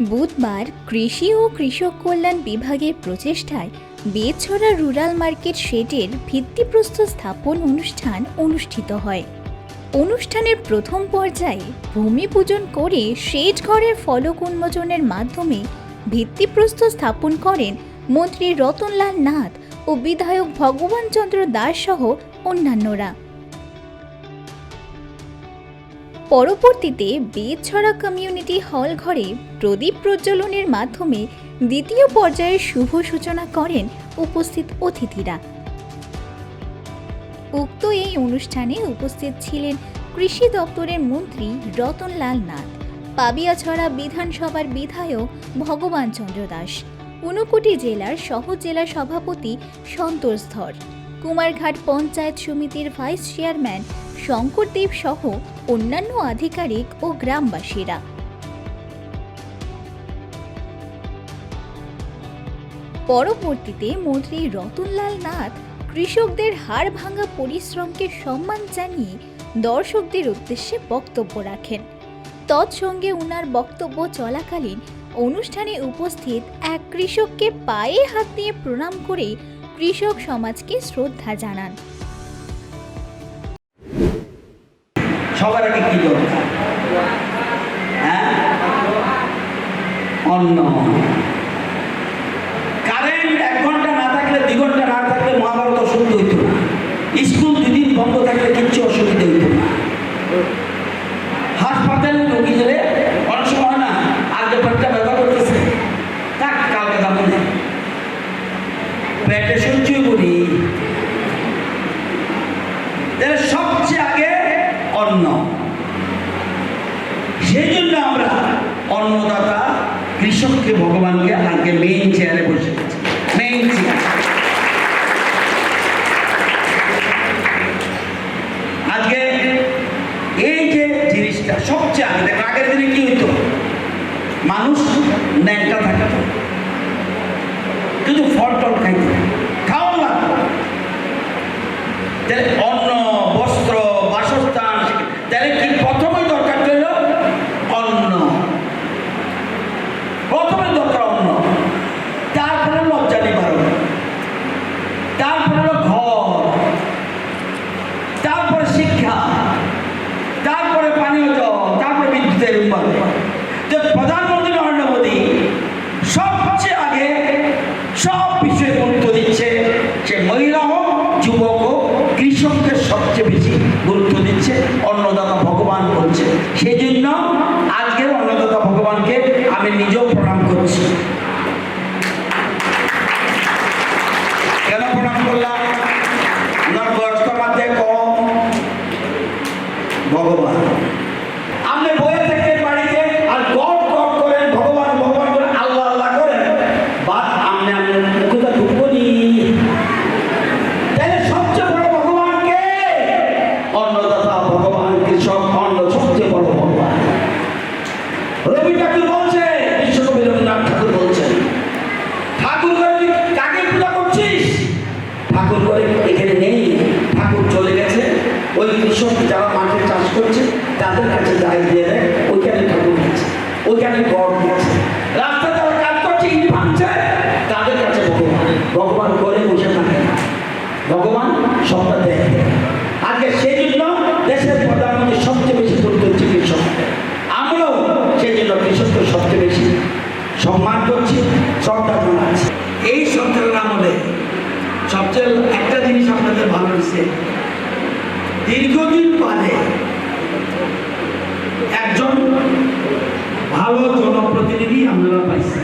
বুধবার কৃষি ও কৃষক কল্যাণ বিভাগের প্রচেষ্টায় বেছড়া রুরাল মার্কেট শেডের ভিত্তিপ্রস্তর স্থাপন অনুষ্ঠান অনুষ্ঠিত হয়। অনুষ্ঠানের প্রথম পর্যায়ে ভূমি পূজন করে শেড ঘরের ফলক উন্মোচনের মাধ্যমে ভিত্তিপ্রস্তর স্থাপন করেন মন্ত্রী রতনলাল নাথ ও বিধায়ক ভগবান চন্দ্র দাস সহ অন্যান্যরা। পরবর্তীতে বেদছড়া কমিউনিটি হল ঘরে প্রদীপ প্রজ্বলনের মাধ্যমে দ্বিতীয় পর্যায়ের শুভ সূচনা করেন উপস্থিত অতিথিরা। উক্ত এই অনুষ্ঠানে উপস্থিত ছিলেন কৃষি দপ্তরের মন্ত্রী রতনলাল নাথ, পাবিয়াছড়া বিধানসভার বিধায়ক ভগবান চন্দ্র দাস, ঊনকোটি জেলার সহ জেলা সভাপতি সন্তোষ ধর, কুমারঘাট পঞ্চায়েত সমিতির ভাইস চেয়ারম্যান শঙ্করদেব সহ অন্যান্য আধিকারিক ও গ্রামবাসীরা। পরবর্তীতে মন্ত্রী রতনলাল নাথ কৃষকদের হাড় ভাঙা পরিশ্রমকে সম্মান জানিয়ে দর্শকদের উদ্দেশ্যে বক্তব্য রাখেন। তৎসঙ্গে উনার বক্তব্য চলাকালীন অনুষ্ঠানে উপস্থিত এক কৃষককে পায়ে হাত দিয়ে প্রণাম করে কৃষক সমাজকে শ্রদ্ধা জানান। সবার আগে কি দরকার হ্যাঁ? অন্ন। কারেন্ট এক ঘণ্টা না থাকলে, দুই ঘণ্টা না থাকলে মহাভারত অসুবিধা হইতো না। স্কুল দুদিন বন্ধ থাকলে কিচ্ছু অসুবিধা হইতো না। হাসপাতালে রোগী গেলে অনেক সময় না আগে পেটটা ব্যথা করতেছে। থাক কালকে পেটে মানুষ ন্যাংটা থাকতো কিন্তু ফল টল খাইতো কৃষককে সবচেয়ে বেশি গুরুত্ব দিচ্ছে, অন্নদাতা ভগবান বলছে। সেই জন্য আজকের অন্নদাতা ভগবানকে আমি নিজেও প্রণাম করছি। ভগবান। অন্নদাতা ভগবান, কৃষক অন্ন সবচেয়ে বড় ভগবান রবি ঠাকুর বলছে বিশ্বকবি রবীন্দ্রনাথ ঠাকুর বলছেন ঠাকুর করে কাকে পূজা করছিস? ঠাকুর করে এখানে নেই। ঠাকুর চলে গেছে। ওই কৃষক যারা মাঠে চাষ করছে, তাদের কাছে যাই দিয়ে দেয় ওইখানে ঠাকুর গেছে ওইখানে গড় গেছে রাস্তা যারা কাজ করছে ইট ভাঙছে তাদের কাছে ভগবান ভগবান করে বসে থাকে না ভগবান সবটা দেখে আজকে সেই জন্য দেশের প্রধানমন্ত্রী সবচেয়ে বেশি গুরুত্ব হচ্ছে কৃষককে আমরাও সেই জন্য কৃষককে সবচেয়ে বেশি সম্মান করছি শ্রদ্ধা জানাচ্ছি এই সরকারের আমলে সবচেয়ে একটা জিনিস আপনাদের ভালো হয়েছে দীর্ঘদিন বাদে একজন ভালো জনপ্রতিনিধি আমরা পাইছি।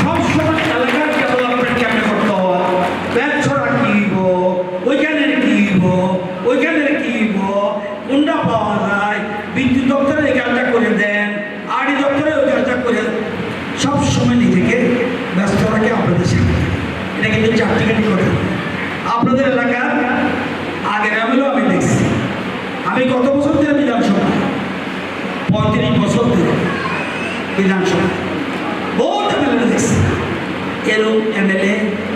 সবসময় কোনটা পাওয়া যায়, বিদ্যুৎ দপ্তরে এই করে দেন আড়ি দপ্তরে ওই কাজটা করে দেন। সব সময় নিজেকে ব্যস্ত রাখে আপনাদের সাথে এটা আপনাদের এলাকার আগের আমিও আমি দেখছি আমি কত বছর ধরে বিধানসভা পঁয়ত্রিশ বছর ধরে বিধানসভা বহুত এমএলএ দেখছি এরকম এমএলএ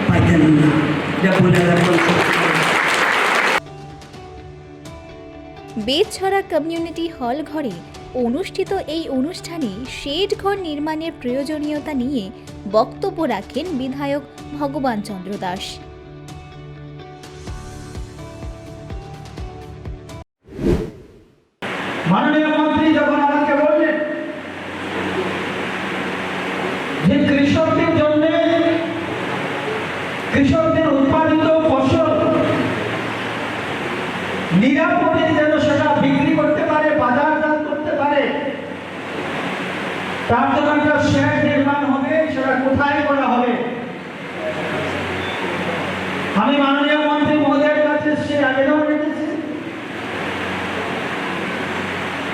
পাইতেন না? এটা বলে বেদছড়া কমিউনিটি হল ঘরে অনুষ্ঠিত এই অনুষ্ঠানে শেড ঘর নির্মাণের প্রয়োজনীয়তা নিয়ে বক্তব্য রাখেন বিধায়ক ভগবান চন্দ্র দাস। মাননীয় মন্ত্রী যখন আমাকে বললেন যে কৃষকদের জন্য কৃষকদের উৎপাদিত ফসল নিরাপদে যেন সেটা বিক্রি করতে পারে বাজারজাত করতে পারে তার একটা শেড নির্মাণ হবে, সেটা কোথায় করা হবে? আমি মাননীয় মন্ত্রী মহোদয়ের কাছে সে আবেদন রেখেছি।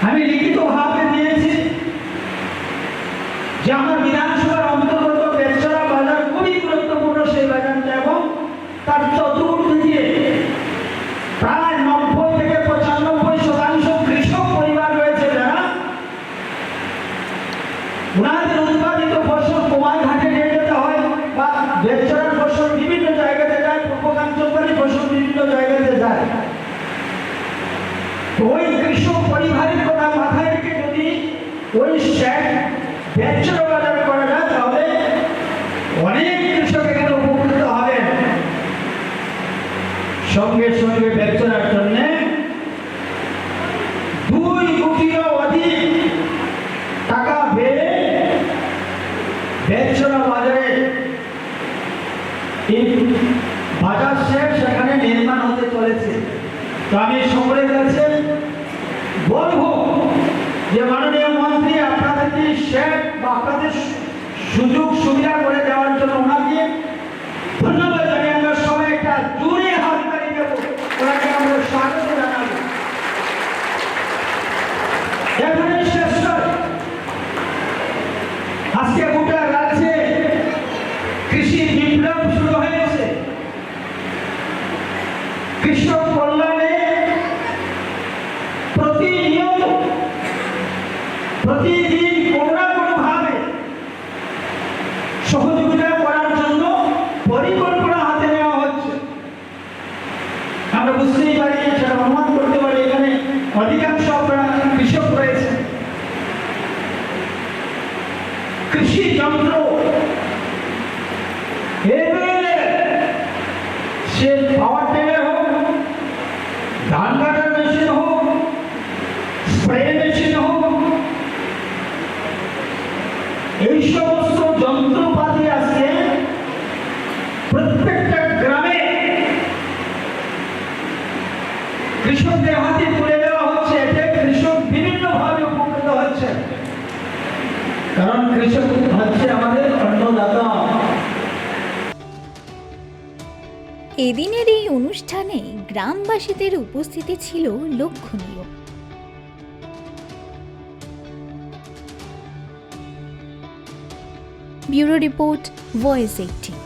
আমি লিখিত ভাবে দিয়েছি যে আমার বিধানসভার অন্তর্গত বেচরা বাজার খুবই গুরুত্বপূর্ণ সেই বাজারটা এবং তার চতুর্থ ওই কৃষক পরিবারের কথা মাথায় রেখে যদি ওই শেড ব্যবসা বাজার করা যায় তাহলে অনেক কৃষক এখানে উপকৃত হবেন। সঙ্গে সঙ্গে ব্যবসার জন্য দুই কোটিরও অধিক টাকা বেড়ে ব্যবসা বাজারে বাজার শেড সেখানে নির্মাণ হতে চলেছে। তো আমি সকলের বলব যে মাননীয় মন্ত্রী আপনাদেরকে শেড বা আপনাদের প্রতিদিন কোনো না কোনো ভাবে সহযোগিতা করার জন্য পরিকল্পনা হাতে নেওয়া হচ্ছে। আমরা বুঝতেই পারি সেটা অনুমান করতে পারি, এখানে অধিকাংশ আপনারা কৃষক রয়েছে কৃষি যন্ত্র কৃষকদের হাতে তুলে দেওয়া হচ্ছে, এতে কৃষক উপকৃত হচ্ছে। কারণ কৃষক হচ্ছে আমাদের অন্নদাতা। এদিনের এই অনুষ্ঠানে গ্রামবাসীদের উপস্থিতি ছিল লক্ষণীয়। Bureau report, voice eighteen